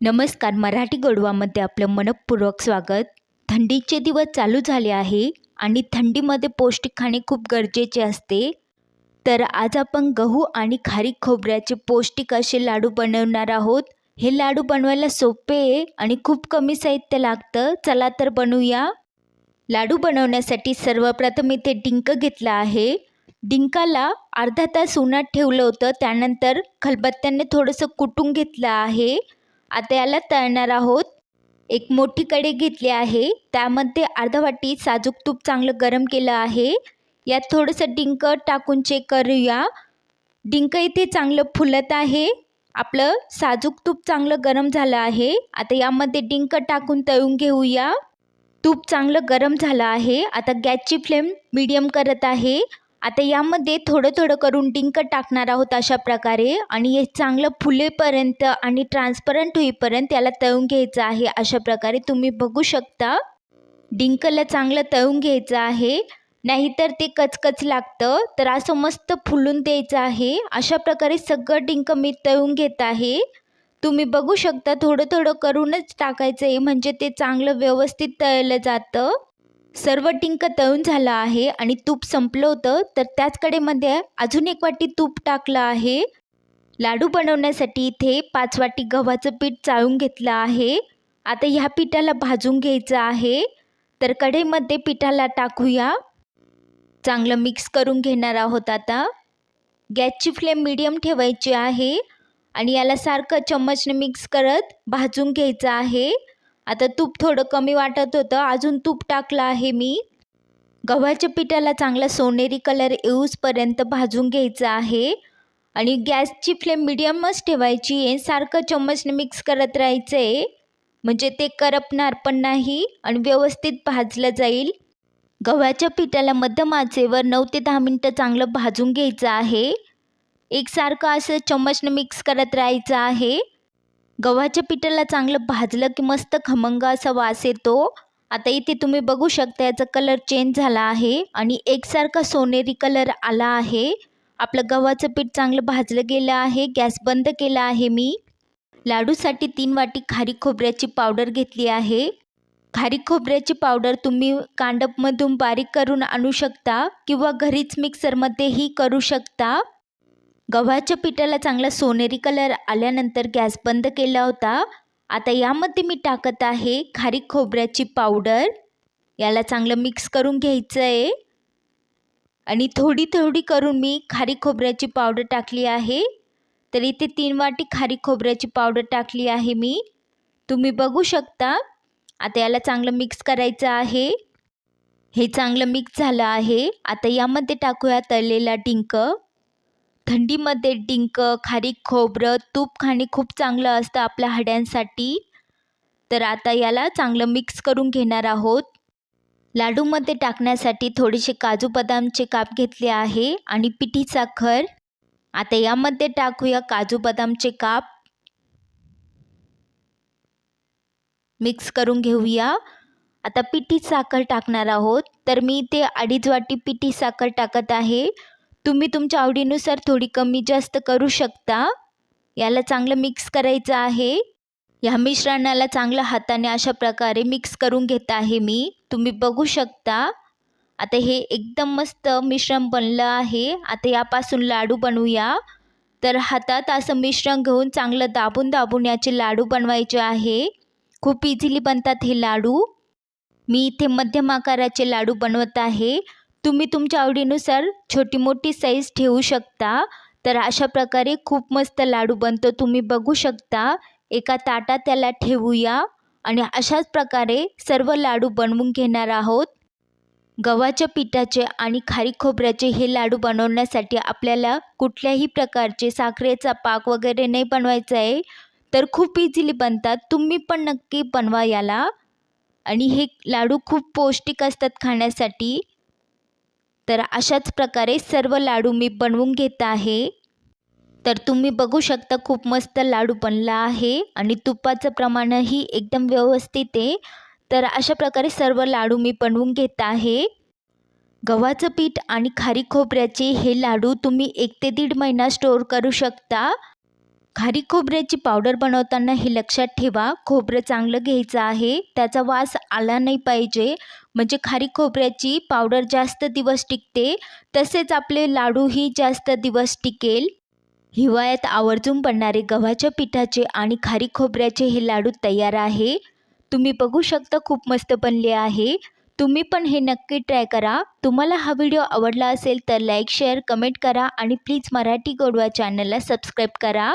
नमस्कार मराठी गोडवामध्ये आपलं मनपूर्वक स्वागत. थंडीचे दिवस चालू झाले आहे आणि थंडीमध्ये पौष्टिक खाणे खूप गरजेचे असते. तर आज आपण गहू आणि खारी खोबऱ्याचे पौष्टिक असे लाडू बनवणार आहोत. हे लाडू बनवायला सोपे आहे आणि खूप कमी साहित्य लागतं. चला तर बनवूया. लाडू बनवण्यासाठी सर्वप्रथम इथे डिंक घेतला आहे. डिंकाला अर्धा तास उन्हात ठेवलं होतं. त्यानंतर खलबत्त्याने थोडंसं कुटून घेतलं आहे. आता याला तळणार आहोत. एक मोठी कढई घेतली आहे. त्यामध्ये अर्धा वाटी साजूक तूप चांगलं गरम केलं आहे. यात थोडंसं डिंक टाकून चेक करूया. डिंक इथे चांगलं फुलत आहे. आपलं साजूक तूप चांगलं गरम झालं आहे. आता यामध्ये डिंक टाकून तळून घेऊया. तूप चांगलं गरम झालं आहे. आता गॅसची फ्लेम मीडियम करत आहे. आता यामध्ये थोडं थोडं करून डिंक टाकणार आहोत अशा प्रकारे आणि हे चांगलं फुलेपर्यंत आणि ट्रान्सपरंट होईपर्यंत याला तळून घ्यायचं आहे अशा प्रकारे तुम्ही बघू शकता. डिंकला चांगलं तळून घ्यायचं आहे. नाहीतर ते कचकच लागतं. तर असं मस्त फुलून द्यायचं आहे. अशा प्रकारे सगळं डिंक मी तळून घेत आहे. तुम्ही बघू शकता थोडं थोडं करूनच टाकायचं आहे. म्हणजे ते चांगलं व्यवस्थित तळलं जातं. सर्व डिंक तळून झालं आहे आणि तूप संपलं होतं तर त्याच कडेमध्ये अजून एक वाटी तूप टाकलं आहे. लाडू बनवण्यासाठी इथे पाच वाटी गव्हाचं पीठ चाळून घेतलं आहे. आता ह्या पिठाला भाजून घ्यायचं आहे. तर कढईमध्ये पिठाला टाकूया. चांगलं मिक्स करून घेणार आहोत आता. गॅसची फ्लेम मीडियम ठेवायची आहे आणि याला सारखं चम्मचने मिक्स करत भाजून घ्यायचं आहे. आता तूप थोडं कमी वाटत होतं. अजून तूप टाकलं आहे मी. गव्हाच्या पिठाला चांगला सोनेरी कलर येऊसपर्यंत भाजून घ्यायचं आहे. आणि गॅसची फ्लेम मिडियमच ठेवायची आहे. सारखं चम्मचने मिक्स करत राहायचं आहे म्हणजे ते करपणार पण नाही आणि व्यवस्थित भाजलं जाईल. गव्हाच्या पिठाला मध्यम आचेवर नऊ ते दहा मिनटं चांगलं भाजून घ्यायचं आहे. एकसारखं असं चम्मचनं मिक्स करत राहायचं आहे. गव्हाच्या पिठाला चांगलं भाजलं की मस्त खमंग असा वास येतो. आता इथे तुम्ही बघू शकता याचा कलर चेंज झाला आहे आणि एकसारखा सोनेरी कलर आला आहे. आपलं गव्हाचं पीठ चांगलं भाजलं गेलं आहे. गॅस बंद केला आहे मी. लाडूसाठी तीन वाटी खारीक खोबऱ्याची पावडर घेतली आहे. खारीक खोबऱ्याची पावडर तुम्ही कांडपमधून बारीक करून आणू शकता किंवा घरीच मिक्सरमध्येही करू शकता. गव्हाच्या पिठाला चांगला सोनेरी कलर आल्यानंतर गॅस बंद केला होता. आता यामध्ये मी टाकत आहे खारीक खोबऱ्याची पावडर. याला चांगलं मिक्स करून घ्यायचं आहे आणि थोडी थोडी करून मी खारीक खोबऱ्याची पावडर टाकली आहे. तर इथे तीन वाटी खारीक खोबऱ्याची पावडर टाकली आहे मी. तुम्ही बघू शकता. आता याला चांगलं मिक्स करायचं आहे. हे चांगलं मिक्स झालं आहे. आता यामध्ये टाकूया तळलेला डिंक. थंडीमध्ये डिंक खारीक खोबरं तूप खाणे खूप चांगलं असतं आपल्या हाड्यांसाठी. तर आता याला चांगलं मिक्स करून घेणार आहोत. लाडूमध्ये टाकण्यासाठी थोडेसे काजू बदामचे काप घेतले आहे आणि पिठी साखर. आता यामध्ये टाकूया काजू बदामचे काप. मिक्स करून घेऊया. आता पिठी साखर टाकणार आहोत. तर मी इथे अडीच वाटी पिठी साखर टाकत आहे. तुम्ही तुमच्या आवडीनुसार थोडी कमी जास्त करू शकता. याला चांगलं मिक्स करायचं आहे. ह्या मिश्रणाला चांगलं हाताने अशा प्रकारे मिक्स करून घेत आहे मी. तुम्ही बघू शकता. आता हे एकदम मस्त मिश्रण बनलं आहे. आता यापासून लाडू बनवूया. तर हातात असं मिश्रण घेऊन चांगलं दाबून दाबून याचे लाडू बनवायचे आहे. खूप इझिली बनतात हे लाडू. मी इथे मध्यम आकाराचे लाडू बनवत आहे. तुम्ही तुमच्या आवडीनुसार छोटी मोठी साईज ठेवू शकता. तर अशा प्रकारे खूप मस्त लाडू बनतो तुम्ही बघू शकता. एका ताटात त्याला ठेवूया आणि अशाच प्रकारे सर्व लाडू बनवून घेणार आहोत. गव्हाच्या पिठाचे आणि खारी खोबऱ्याचे हे लाडू बनवण्यासाठी आपल्याला कुठल्याही प्रकारचे साखरेचा पाक वगैरे नाही बनवायचा आहे. तर खूप इझिली बनतात तुम्ही पण नक्की बनवा याला. आणि हे लाडू खूप पौष्टिक असतात खाण्यासाठी. तर अशाच प्रकारे सर्व लाडू मी बनवून घेत आहे. तर तुम्ही बघू शकता खूप मस्त लाडू बनला आहे आणि तुपाचं प्रमाणही एकदम व्यवस्थित आहे. तर अशा प्रकारे सर्व लाडू मी बनवून घेत आहे. गव्हाचं पीठ आणि खारी खोबऱ्याचे हे लाडू तुम्ही एक ते दीड महिना स्टोअर करू शकता. खारी खोबऱ्याची पावडर बनवताना हे लक्षात ठेवा. खोबरं चांगलं घ्यायचं आहे. त्याचा वास आला नाही पाहिजे. म्हणजे खारी खोबऱ्याची पावडर जास्त दिवस टिकते. तसेच आपले लाडूही जास्त दिवस टिकेल. हिवाळ्यात आवर्जून बनणारे गव्हाच्या पिठाचे आणि खारी खोबऱ्याचे हे लाडू तयार आहे. तुम्ही बघू शकता खूप मस्त बनले आहे. तुम्ही पण हे नक्की ट्राय करा. तुम्हाला हा व्हिडिओ आवडला असेल तर लाईक शेअर कमेंट करा आणि प्लीज मराठी गोडवा चॅनलला सबस्क्राईब करा.